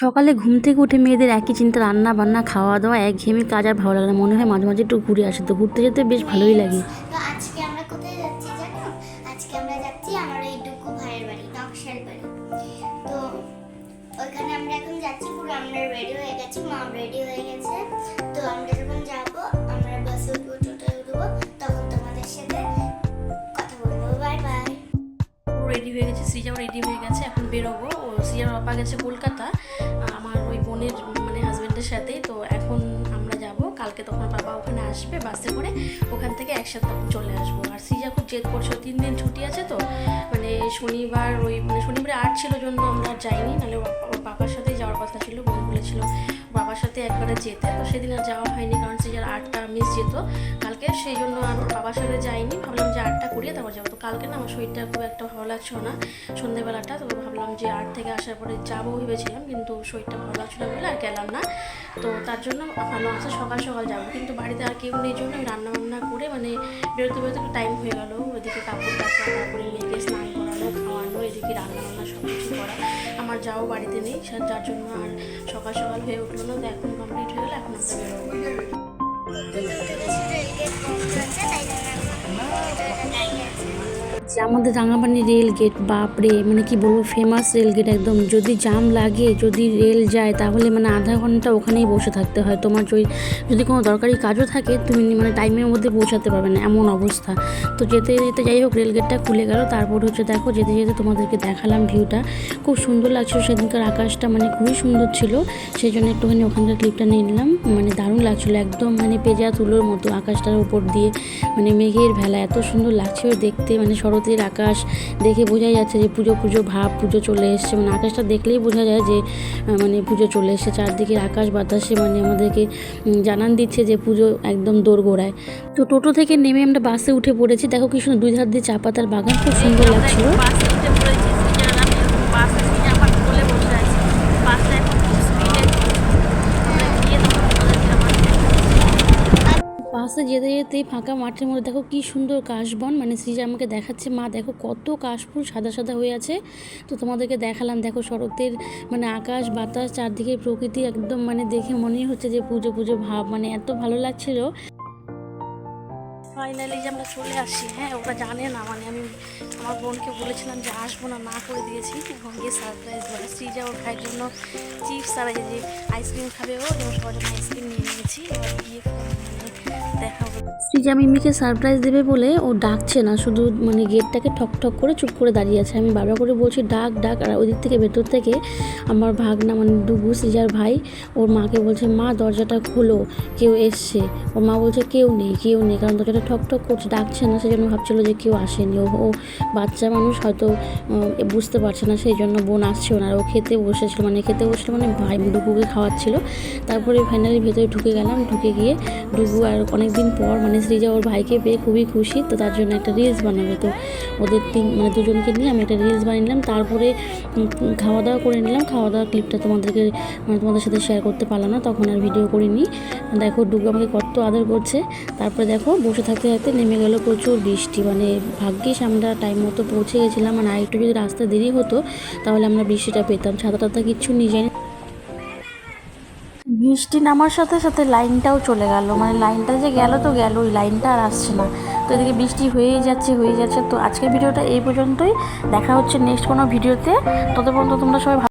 সকালে ঘুম থেকে উঠে মেয়েদের একই চিন্তা রান্না বান্না খাওয়া দাওয়া এক ঘেমে কাজ আর ভালো লাগে না। মনে হয় মাঝে মাঝে একটু ঘুরে আসে তো। ঘুরতে যেতে বেশ ভালোই লাগে। তো আজকে আমরা কোথায় যাচ্ছি জানো? আজকে আমরা যাচ্ছি আমার এই ডুকু ভাইয়ের বাড়ি নকশাল বাড়ি। তো ওইখানে আমরা এখন যাচ্ছি পুরো আমরা রেডি হয়ে গেছি মা রেডি হয়ে গেছে। তো আমরা যখন যাব আমরা বাসে উঠবো টোটোয় উঠবো তখন তোমাদের সাথে কথা বলব। বাই বাই রেডি হয়ে গেছে সৃজাও রেডি হয়ে গেছে এখন বেরোবো। সৃজার বাবা গেছে কলকাতা আমার ওই বোনের মানে হাজব্যান্ডের সাথেই, তো এখন আমরা যাব। কালকে তখন বাবা ওখানে আসবে বাসে করে, ওখান থেকে একসাথে চলে আসব। আর সিজা খুব জেদ করছে তিন দিন ছুটি আছে তো মানে শনিবার ওই মানে শনিবারে আর্ট ছিল জন্য আমরা যাইনি, নাহলে ওর বাবার সাথেই যাওয়ার কথা ছিল বোন বলেছিল বাবার সাথে একবারে যেতে তো সেদিন আর যাওয়া হয়নি, কারণ সৃজার আটটা মিস যেত। কালকে সেই জন্য আর বাবার সাথে যাইনি। ভাবলাম যে আর্টটা করিয়ে তারপর যাব। তো কালকে না আমার শরীরটা খুব একটা ভালো লাগছিল না সন্ধ্যেবেলাটা তো ভাবলাম যে আট থেকে আসার পরে যাব ভেবেছিলাম, কিন্তু শরীরটা ভালো লাগছিল বলে আর গেলাম না। তো তার জন্য ভাবলাম আচ্ছা সকাল সকাল যাব। কিন্তু বাড়িতে আর কেউ নেই জন্য আমি রান্না বান্না করে মানে বেরোতে বেরোতে একটু টাইম হয়ে গেলো। ওইদিকে কাপড় কাচা, তারপরে মেয়েকে স্নান করানো, খাওয়ানো, এদিকে রান্না বান্না সব কিছু করা। আমার যাও বাড়িতে নেই যার জন্য আর সকাল সকাল হয়ে উঠল না। এখন কমপ্লিট হয়ে গেলো এখন আমরা বেরোবো আমাদের রাঙামাটি রেল গেট বাপরে মানে কি বলব ফেমাস রেল গেট একদম। যদি জাম লাগে, যদি রেল যায়, তাহলে মানে আধা ঘণ্টা ওখানেই বসে থাকতে হয়। তোমার যদি কোনো দরকারি কাজও থাকে, তুমি মানে টাইমের মধ্যে পৌঁছাতে পারবে না, এমন অবস্থা। তো যেতে যেতে যাই হোক রেল গেটটা খুলে গেল। তারপর হচ্ছে দেখো, যেতে যেতে তোমাদেরকে দেখালাম ভিউটা খুব সুন্দর লাগছিল সেদিনকার আকাশটা মানে খুবই সুন্দর ছিল। সেই জন্য একটুখানি ওখানকার ক্লিপটা নিয়ে নিলাম। মানে দারুণ লাগছিল, একদম মানে পেজা তুলোর মতো আকাশটার উপর দিয়ে মানে মেঘের ভেলা, এত সুন্দর লাগছিল দেখতে মানে শরতের আকাশ দেখে বোঝা যাচ্ছে যে পুজো পুজো ভাব, পুজো চলে এসছে। মানে আকাশটা দেখলেই বোঝা যায় যে মানে পুজো চলে এসছে। চারদিকের আকাশ বাতাসে মানে আমাদেরকে জানান দিচ্ছে যে পুজো একদম দোরগোড়ায়। তো টোটো থেকে নেমে আমরা বাসে উঠে পড়েছি। দেখো কি সুন্দর দুই ধার দিয়ে চা পাতার বাগান, খুব সুন্দর লাগছিল বাসে উঠে পড়েছি সিজার আমি এরকম বাসে সিজা আমার কোলে বসে আছি বাসটা এখন খুব স্পিডে গিয়ে তখন ওদেরকে আমার বাসে যেতে যেতে ফাঁকা মাঠের মধ্যে দেখো কি সুন্দর কাশবন মানে শ্রীজা আমাকে দেখাচ্ছে, মা দেখো কত কাশফুল সাদা সাদা হয়ে আছে। তো তোমাদেরকে দেখালাম, দেখো শরতের মানে আকাশ, বাতাস চারদিকে প্রকৃতি একদম মানে দেখে মনেই হচ্ছে যে পুজো পুজো ভাব মানে এত ভালো লাগছিল। ফাইনালি যে আমরা চলে আসছি হ্যাঁ ওরা জানে না মানে আমি আমার বোনকে বলেছিলাম যে আসব না না করে দিয়েছি। এখন গিয়ে সারপ্রাইজ বলে শ্রীজা ওর ভাইয়ের জন্য চিপস আর যে আইসক্রিম খাবে ও যেমন সবার জন্য আইসক্রিম নিয়ে নিয়েছি। এবার গিয়ে দেখাবো। মিমিকে সারপ্রাইজ দেবে বলে ও ডাকছে না, শুধু মানে গেটটাকে ঠক ঠক করে চুপ করে দাঁড়িয়ে আছে। আমি বারবার করে বলছি, ডাক ডাক। আর ওই দিক থেকে ভেতর থেকে আমার ভাগনা মানে ডুবু সৃজার ভাই, ওর মাকে বলছে, মা, দরজাটা খোলো, কেউ এসছে। ওর মা বলছে, কেউ নেই কেউ নেই। কারণ দরজাটা ঠক ঠক করছে, ডাকছে না সেই জন্য ভাবছিল যে কেউ আসেনি। ও ও বাচ্চা মানুষ, হয়তো বুঝতে পারছে না সেই জন্য বোন আসছেও না। আর ও খেতে বসেছিল মানে খেতে বসেছিল মানে ভাই ডুবুকে খাওয়াচ্ছিল। তারপরে ফাইনালি ভেতরে ঢুকে গেলাম, ঢুকে গিয়ে ডুবু আর অনেকদিন পর মানে সৃজা ওর ভাইকে পেয়ে খুবই খুশি, তো তার জন্য একটা রিলস বানাবে। তো ওদের তিন মানে দুজনকে নিয়ে আমি একটা রিলস বানিয়ে নিলাম, তারপরে খাওয়া দাওয়া করে নিলাম। খাওয়া দাওয়া ক্লিপটা তোমাদেরকে মানে তোমাদের সাথে শেয়ার করতে পারলাম না, তখন আর ভিডিও করিনি। দেখো, ডুগু আমাকে কত আদর করছে। তারপরে দেখো, বসে থাকতে থাকতে নেমে গেল প্রচুর বৃষ্টি। মানে ভাগ্যিস আমরা টাইম মতো পৌঁছে গেছিলাম মানে আরেকটু যদি রাস্তা দেরি হতো, তাহলে আমরা বৃষ্টিটা পেতাম। ছাতা টাতা কিচ্ছু নিয়ে যাইনি। বৃষ্টি নামার সাথে সাথে লাইনটাও চলে গেল। মানে লাইনটা যে গেল তো গেল ওই লাইনটা আর আসছে না। তো এদিকে বৃষ্টি হয়েই যাচ্ছে হয়ে যাচ্ছে। তো আজকের ভিডিওটা এই পর্যন্তই। দেখা হচ্ছে নেক্সট কোনো ভিডিওতে। তত পর্যন্ত তোমরা সবাই